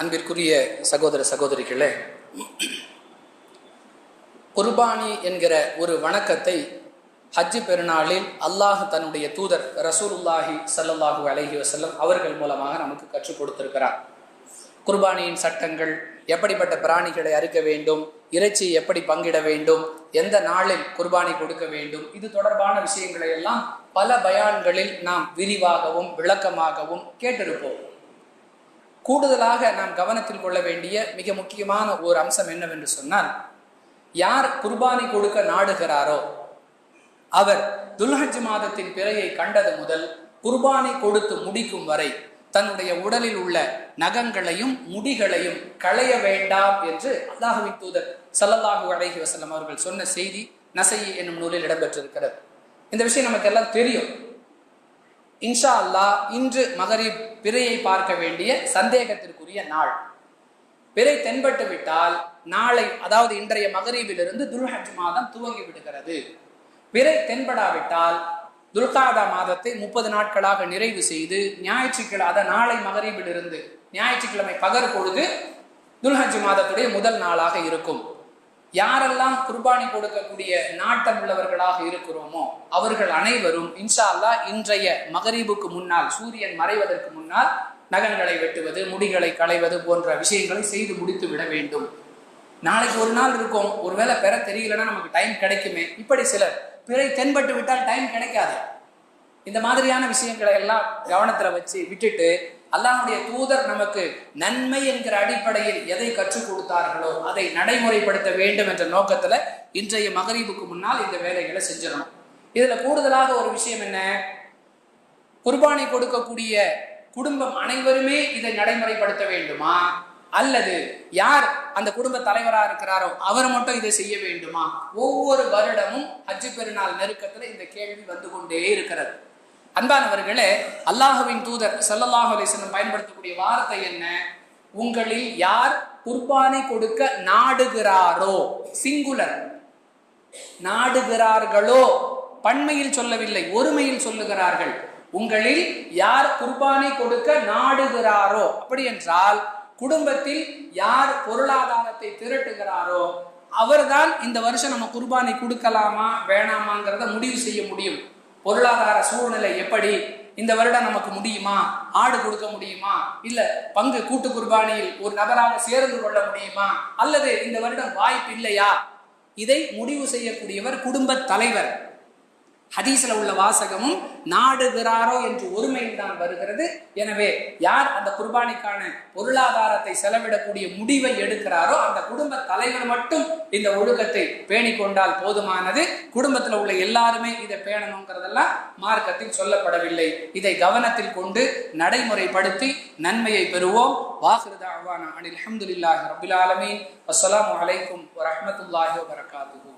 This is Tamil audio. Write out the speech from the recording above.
அன்பிற்குரிய சகோதர சகோதரிகளே குர்பானி என்கிற ஒரு வணக்கத்தை ஹஜ்ஜு பெருநாளில் அல்லாஹ் தன்னுடைய தூதர் ரசூலுல்லாஹி ஸல்லல்லாஹு அலஹி வசல்லம் அவர்கள் மூலமாக நமக்கு கற்றுக் கொடுத்திருக்கிறார். குர்பானியின் சட்டங்கள் எப்படிப்பட்ட பிராணிகளை அறுக்க வேண்டும் இறைச்சி எப்படி பங்கிட வேண்டும் எந்த நாளில் குர்பானி கொடுக்க வேண்டும் இது தொடர்பான விஷயங்களை எல்லாம் பல பயான்களில் நாம் விரிவாகவும் விளக்கமாகவும் கேட்டிருப்போம். கூடுதலாக நாம் கவனத்தில் கொள்ள வேண்டிய மிக முக்கியமான ஒரு அம்சம் என்னவென்று சொன்னால் யார் குர்பானி கொடுக்க நாடுகிறாரோ அவர் துல்ஹஜ் மாதத்தின் பிறையை கண்டது முதல் குர்பானை கொடுத்து முடிக்கும் வரை தன்னுடைய உடலில் உள்ள நகங்களையும் முடிகளையும் களைய வேண்டாம் என்று அல்லாஹுவின் தூதர் சல்லல்லாஹு அலைஹி வஸல்லம் அவர்கள் சொன்ன செய்தி நசையி என்னும் நூலில் இடம்பெற்றிருக்கிறது. இந்த விஷயம் நமக்கு எல்லாம் தெரியும். இன்ஷா அல்லாஹ் இன்று மகரிப் பிறையை பார்க்க வேண்டிய சந்தேகத்திற்குரிய நாள். பிறை தென்பட்டு விட்டால் நாளை அதாவது இன்றைய மகரீபிலிருந்து துல்ஹஜ் மாதம் துவங்கி விடுகிறது. பிறை தென்படாவிட்டால் துல்காதா மாதத்தை முப்பது நாட்களாக நிறைவு செய்து ஞாயிற்றுக்கிழமை அதை நாளை மகரீபிலிருந்து ஞாயிற்றுக்கிழமை பகற்பொழுது துல்ஹஜ் மாதத்துடைய முதல் நாளாக இருக்கும். யாரெல்லாம் குர்பானி கொடுக்கக்கூடிய நாட்டம் உள்ளவர்களாக இருக்கிறோமோ அவர்கள் அனைவரும் இன்ஷா இன்றைய மகரீபுக்கு முன்னால் சூரியன் மறைவதற்கு முன்னால் நகங்களை வெட்டுவது முடிகளை களைவது போன்ற விஷயங்களை செய்து முடித்து விட வேண்டும். நாளைக்கு ஒரு நாள் இருக்கும். ஒருவேளை பெற தெரியலன்னா நமக்கு டைம் கிடைக்குமே. இப்படி சிலர் பிறை தென்பட்டு விட்டால் டைம் கிடைக்காது. இந்த மாதிரியான விஷயங்களை எல்லாம் கவனத்துல வச்சு விட்டுட்டு அல்லாஹுடைய தூதர் நமக்கு நன்மை என்கிற அடிப்படையில் எதை கற்றுக் கொடுத்தார்களோ அதை நடைமுறைப்படுத்த வேண்டும் என்ற நோக்கத்துல இன்றைய மகரீபுக்கு முன்னால் இந்த வேலைகளை செஞ்சிடணும். இதுல கூடுதலாக ஒரு விஷயம் என்ன? குர்பானை கொடுக்கக்கூடிய குடும்பம் அனைவருமே இதை நடைமுறைப்படுத்த வேண்டுமா? அல்லது யார் அந்த குடும்ப தலைவரா இருக்கிறாரோ அவர் மட்டும் இதை செய்ய வேண்டுமா? ஒவ்வொரு வருடமும் ஹஜ்ஜு பெருநாள் நெருக்கத்துல இந்த கேள்வி வந்து கொண்டே இருக்கிறது. அன்பானவர்களே அல்லாஹுவின் தூதர் ஸல்லல்லாஹு அலைஹி பயன்படுத்தக்கூடிய வார்த்தை என்ன? உங்களில் யார் குர்பானை கொடுக்க நாடுகிறாரோ சிங்குலர் நாடுகிறார்களோ பன்மையில் சொல்லவில்லை ஒருமையில் சொல்லுகிறார்கள். உங்களில் யார் குர்பானை கொடுக்க நாடுகிறாரோ அப்படி என்றால் குடும்பத்தில் யார் பொருளாதாரத்தை திரட்டுகிறாரோ அவர்தான் இந்த வருஷம் நம்ம குர்பானை கொடுக்கலாமா வேணாமாங்கிறத முடிவு செய்ய முடியும். பொருளாதார சூழ்நிலை எப்படி? இந்த வருடம் நமக்கு முடியுமா? ஆடு கொடுக்க முடியுமா? இல்ல பங்கு கூட்டு குர்பானியில் ஒரு நபராக சேர்ந்து கொள்ள முடியுமா? அல்லது இந்த வருடம் வாய்ப்பு இல்லையா? இதை முடிவு செய்யக்கூடியவர் குடும்ப தலைவர். ஹதீஸ்ல உள்ள வாசகமும் நாடுகிறாரோ என்று ஒருமையில் தான் வருகிறது. எனவே யார் அந்த குர்பானிக்கான பொருளாதாரத்தை செலவிடக்கூடிய முடிவை எடுக்கிறாரோ அந்த குடும்ப தலைவர் மட்டும் இந்த ஒழுக்கத்தை பேணி கொண்டால் போதுமானது. குடும்பத்துல உள்ள எல்லாருமே இதை பேணணுங்கிறதெல்லாம் மார்க்கத்தில் சொல்லப்படவில்லை. இதை கவனத்தில் கொண்டு நடைமுறைப்படுத்தி நன்மையை பெறுவோம். வாஹிருதா அனில் அஹமதுல்லாஹி ரபில் ஆலமீன். அஸ்லாம் வலைக்கும் வரமத்துல்லாஹி வபரகாத்துஹு.